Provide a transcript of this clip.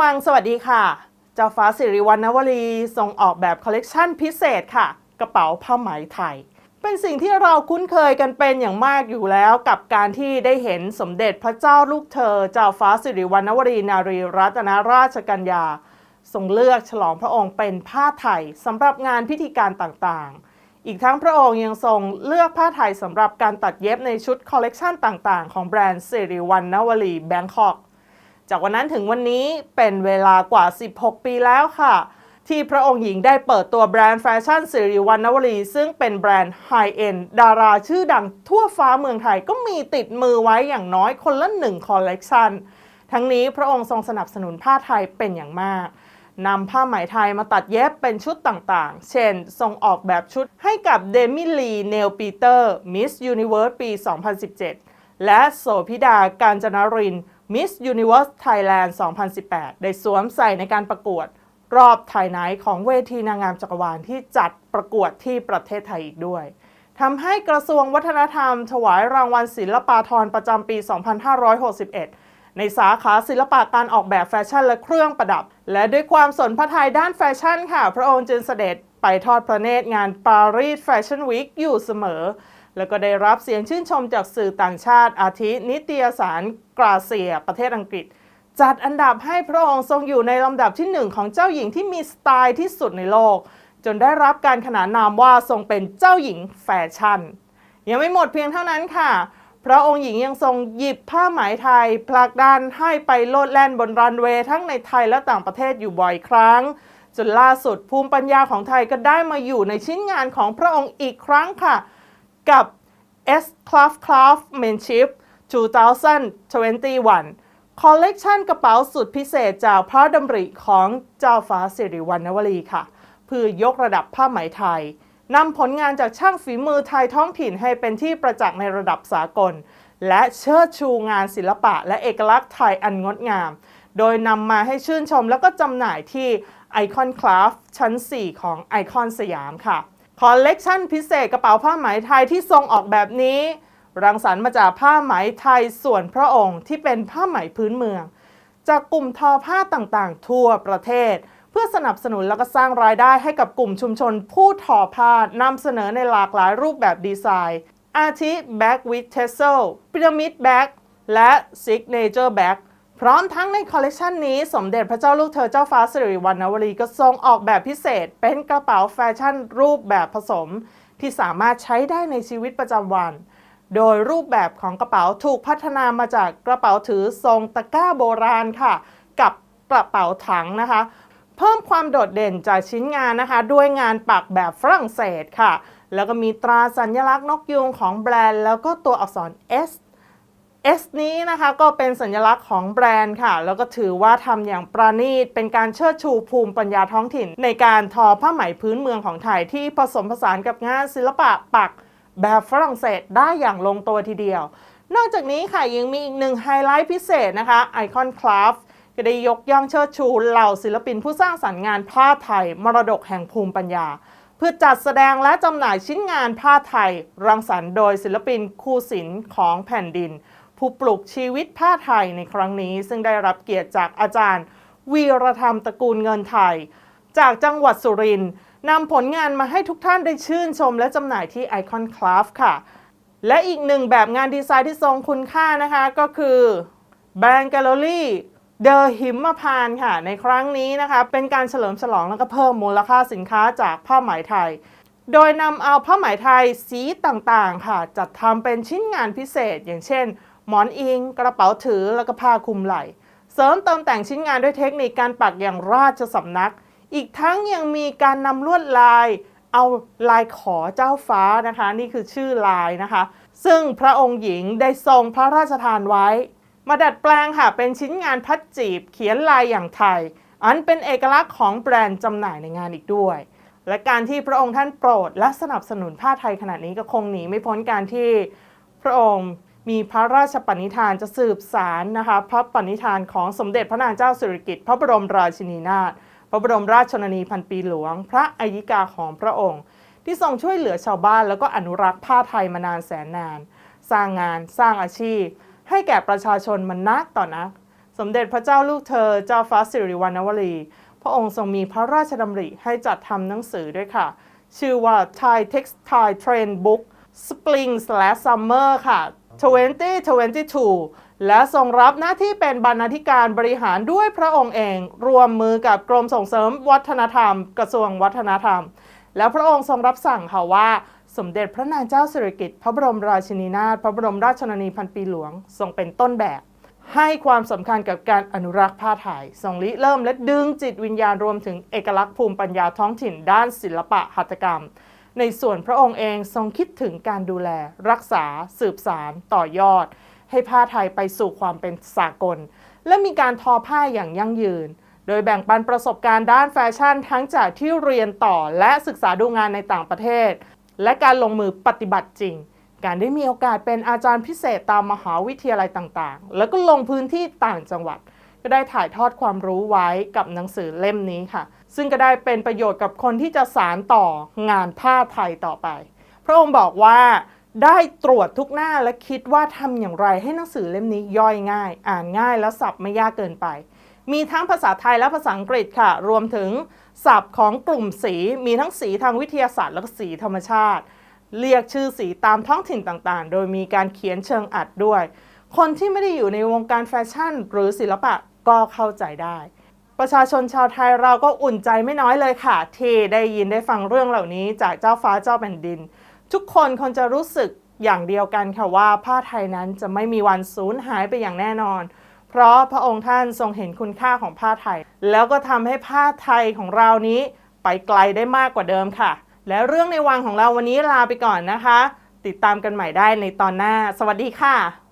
วังสวัสดีค่ะ เจ้าฟ้าสิริวัณณวลีส่งออกแบบคอลเลกชันพิเศษค่ะ กระเป๋าผ้าไหมไทย เป็นสิ่งที่เราคุ้นเคยกันเป็นอย่างมากอยู่แล้วกับการที่ได้เห็นสมเด็จพระเจ้าลูกเธอ เจ้าฟ้าสิริวัณณวรีนารีรัตนราชกัญญาทรงเลือกฉลองพระองค์เป็นผ้าไทยสำหรับงานพิธีการต่างๆ อีกทั้งพระองค์ยังทรงเลือกผ้าไทยสำหรับการตัดเย็บในชุดคอลเลกชันต่างๆ ของแบรนด์สิริวัณณวลีแบงคอก จากวันนั้นถึงวันนี้เป็นเวลากว่า 16 ปีแล้วค่ะ ที่พระองค์หญิงได้เปิดตัวแบรนด์แฟชั่นสิริวัณณวลีซึ่งเป็นแบรนด์ไฮเอ็นดาราชื่อดังทั่วฟ้าเมืองไทยก็มีติดมือไว้อย่างน้อยคนละหนึ่งคอลเลกชันทั้งนี้พระองค์ทรงสนับสนุนผ้าไทยเป็นอย่างมากนำผ้าไหมไทยมาตัดเย็บเป็นชุดต่างๆ เช่น ทรงออกแบบชุดให้กับเดมิลี เนลปีเตอร์ มิสยูนิเวิร์สปี 2017 และโสพิดา การจนริน Miss Universe Thailand 2018 ได้สวมใส่ในการประกวดรอบไทยไนท์ของเวทีนางงามจักรวาลที่จัดประกวดที่ประเทศไทยอีกด้วยทำให้กระทรวงวัฒนธรรม ถวายรางวัลศิลปาธรประจำปี 2561 ในสาขาศิลปะการออกแบบแฟชั่นและเครื่องประดับ และด้วยความสนพระทัยด้านแฟชั่นค่ะ พระองค์จึงเสด็จไปทอดพระเนตรงานปารีสแฟชั่นวีคอยู่เสมอ แล้วก็ได้รับเสียงชื่นชมจากสื่อต่างชาติอาทินิตยสาร กราเซีย ประเทศอังกฤษ จัดอันดับให้พระองค์ทรงอยู่ในลำดับที่หนึ่งของเจ้าหญิงที่มีสไตล์ที่สุดในโลก จนได้รับการขนานนามว่าทรงเป็นเจ้าหญิงแฟชั่น ยังไม่หมดเพียงเท่านั้นค่ะ พระองค์หญิงยังทรงหยิบผ้าไหมไทยผลักดันให้ไปโลดแล่นบนรันเวย์ทั้งในไทยและต่างประเทศอยู่บ่อยครั้งจนล่าสุดภูมิปัญญาของไทยก็ได้มาอยู่ในชิ้นงานของพระองค์อีกครั้งค่ะ กับ S Craft Craftsmanship 2021 คอลเลกชันกระเป๋าสุดพิเศษจากพระดำริของเจ้าฟ้าสิริวัณณวลีค่ะ เพื่อยกระดับผ้าไหมไทยนำผลงานจากช่างฝีมือไทยท้องถิ่นให้เป็นที่ประจักษ์ในระดับสากล และเชิดชูงานศิลปะและเอกลักษณ์ไทยอันงดงาม โดยนำมาให้ชื่นชมแล้วก็จำหน่ายที่ไอคอนคราฟชั้น 4 ของไอคอนสยามค่ะ คอลเลกชันพิเศษกระเป๋าผ้าไหมไทยที่ทรงออกแบบนี้ รังสรรค์มาจากผ้าไหมไทยส่วนพระองค์ที่เป็นผ้าไหมพื้นเมือง จากกลุ่มทอผ้าต่างๆ ทั่วประเทศ เพื่อสนับสนุนและก็สร้างรายได้ให้กับกลุ่มชุมชนผู้ทอผ้านำเสนอในหลากหลายรูปแบบดีไซน์อาทิ Back with Tassel Pyramid Bag และ Signature Bag พร้อมทั้งในคอลเลกชันนี้สมเด็จพระเจ้าลูกเธอเจ้าฟ้าสิริวัณณวลีก็ทรงออกแบบพิเศษ เป็นกระเป๋าแฟชั่นรูปแบบผสม ที่สามารถใช้ได้ในชีวิตประจำวัน โดยรูปแบบของกระเป๋าถูกพัฒนามาจากกระเป๋าถือทรงตะกร้าโบราณค่ะ กับกระเป๋าถังนะคะ เพิ่มความโดดเด่นจากชิ้นงานนะคะ ด้วยงานปักแบบฝรั่งเศสค่ะ แล้วก็มีตราสัญลักษณ์นกยูงของแบรนด์ แล้วก็ตัวอักษร S S นี้นะคะก็เป็นสัญลักษณ์ของแบรนด์ค่ะ แล้วก็ถือว่าทำอย่างประณีต เป็นการเชิดชูภูมิปัญญาท้องถิ่น ในการทอผ้าไหมพื้นเมืองของไทยที่ผสมผสานกับงานศิลปะปัก แบบฝรั่งเศสได้อย่างลงตัวทีเดียว นอกจากนี้ค่ะยังมีอีกหนึ่งไฮไลท์พิเศษนะคะไอคอนคราฟก็ได้ยกย่องเชิดชูเหล่าศิลปินผู้สร้างสรรค์งานผ้าไทย มรดกแห่งภูมิปัญญา เพื่อจัดแสดงและจำหน่ายชิ้นงานผ้าไทย รังสรรค์โดยศิลปินคู่ศิลป์ของแผ่นดิน ผู้ปลุกชีวิตผ้าไทยในครั้งนี้ ซึ่งได้รับเกียรติจากอาจารย์ วีรธรรมตระกูลเงินไทย จากจังหวัดสุรินทร์ นำผลงานมาให้ทุกท่านได้ชื่นชมและจำหน่ายที่ไอคอนคราฟค่ะ และอีกหนึ่งแบบงานดีไซน์ที่ทรงคุณค่านะคะ ก็คือแบรนด์แกลเลอรี่เดอะหิมพานค่ะ ในครั้งนี้นะคะ เป็นการเฉลิมฉลองแล้วก็เพิ่มมูลค่าสินค้าจากผ้าไหมไทย โดยนำเอาผ้าไหมไทยสีต่างๆ ค่ะ จัดทำเป็นชิ้นงานพิเศษ อย่างเช่น หมอนอิง กระเป๋าถือแล้วก็ผ้าคลุมไหล่ เสริมเติมแต่งชิ้นงานด้วยเทคนิคการปักอย่างราชสำนัก อีกทั้งยังมีการนำลวดลายเอาลายขอเจ้าฟ้านะคะ นี่คือชื่อลายนะคะ ซึ่งพระองค์หญิงได้ทรงพระราชทานไว้ มาดัดแปลงค่ะ เป็นชิ้นงานพัดจีบเขียนลายอย่างไทย อันเป็นเอกลักษณ์ของแบรนด์จำหน่ายในงานอีกด้วย และการที่พระองค์ท่านโปรดและสนับสนุนผ้าไทยขนาดนี้ก็คงหนีไม่พ้นการที่พระองค์มีพระราชปณิธานจะสืบสารนะคะ พระปณิธานของสมเด็จพระนางเจ้าสิริกิติ์พระบรมราชินีนาถ ระบรมราชชนนีพันปีหลวง พระอัยิกาของพระองค์ ที่ทรงช่วยเหลือชาวบ้านแล้วก็อนุรักษ์ผ้าไทยมานานแสนนาน สร้างงานสร้างอาชีพ ให้แก่ประชาชนมานักต่อนัก สมเด็จพระเจ้าลูกเธอเจ้าฟ้าสิริวัณวรี พระองค์ทรงมีพระราชดำริให้จัดทำหนังสือด้วยค่ะ ชื่อว่า Thai Textile Trend Book Spring slash Summer ค่ะ2022 และทรงรับหน้าที่เป็นบรรณาธิการบริหารด้วยพระองค์เอง รวมมือกับกรมส่งเสริมวัฒนธรรม กระทรวงวัฒนธรรม แล้วพระองค์ทรงรับสั่งค่ะว่า สมเด็จพระนางเจ้าสิริกิติ์พระบรมราชินีนาถพระบรมราชชนนีพันปีหลวง ทรงเป็นต้นแบบ ให้ความสำคัญกับการอนุรักษ์ผ้าไทยทรงริเริ่มและดึงจิตวิญญาณรวมถึงเอกลักษณ์ภูมิปัญญาท้องถิ่นด้านศิลปะหัตถกรรมในส่วนพระองค์เองทรงคิดถึงการดูแล รักษา สืบสาร ต่อยอด ให้ผ้าไทยไปสู่ความเป็นสากล และมีการทอผ้าอย่างยั่งยืน โดยแบ่งปันประสบการณ์ด้านแฟชั่น ทั้งจากที่เรียนต่อและศึกษาดูงานในต่างประเทศ และการลงมือปฏิบัติจริง การได้มีโอกาสเป็นอาจารย์พิเศษตามมหาวิทยาลัยต่างๆ แล้วก็ลงพื้นที่ต่างจังหวัดก็ได้ถ่ายทอดความรู้ไว้กับหนังสือเล่มนี้ค่ะ ซึ่งก็ได้เป็นประโยชน์กับคนที่จะสารต่องานผ้าไทยต่อไป พระองค์บอกว่า ได้ตรวจทุกหน้าและคิดว่าทำอย่างไรให้หนังสือเล่มนี้ย่อยง่าย อ่านง่ายและสับไม่ยากเกินไป มีทั้งภาษาไทยและภาษาอังกฤษค่ะ รวมถึงศัพท์ของกลุ่มสี มีทั้งสีทางวิทยาศาสตร์และสีธรรมชาติ เรียกชื่อสีตามท้องถิ่นต่างๆ โดยมีการเขียนเชิงอัดด้วย คนที่ไม่ได้อยู่ในวงการแฟชั่น หรือศิลปะก็เข้าใจได้ประชาชนชาวไทยเราก็อุ่นใจไม่น้อยเลยค่ะ ที่ได้ยินได้ฟังเรื่องเหล่านี้จากเจ้าฟ้าเจ้าแผ่นดิน ทุกคนคงจะรู้สึกอย่างเดียวกันค่ะว่าผ้าไทยนั้นจะไม่มีวันสูญหายไปอย่างแน่นอน เพราะพระองค์ท่านทรงเห็นคุณค่าของผ้าไทย แล้วก็ทำให้ผ้าไทยของเรานี้ไปไกลได้มากกว่าเดิมค่ะ และเรื่องในวังของเราวันนี้ลาไปก่อนนะคะ ติดตามกันใหม่ได้ในตอนหน้า สวัสดีค่ะ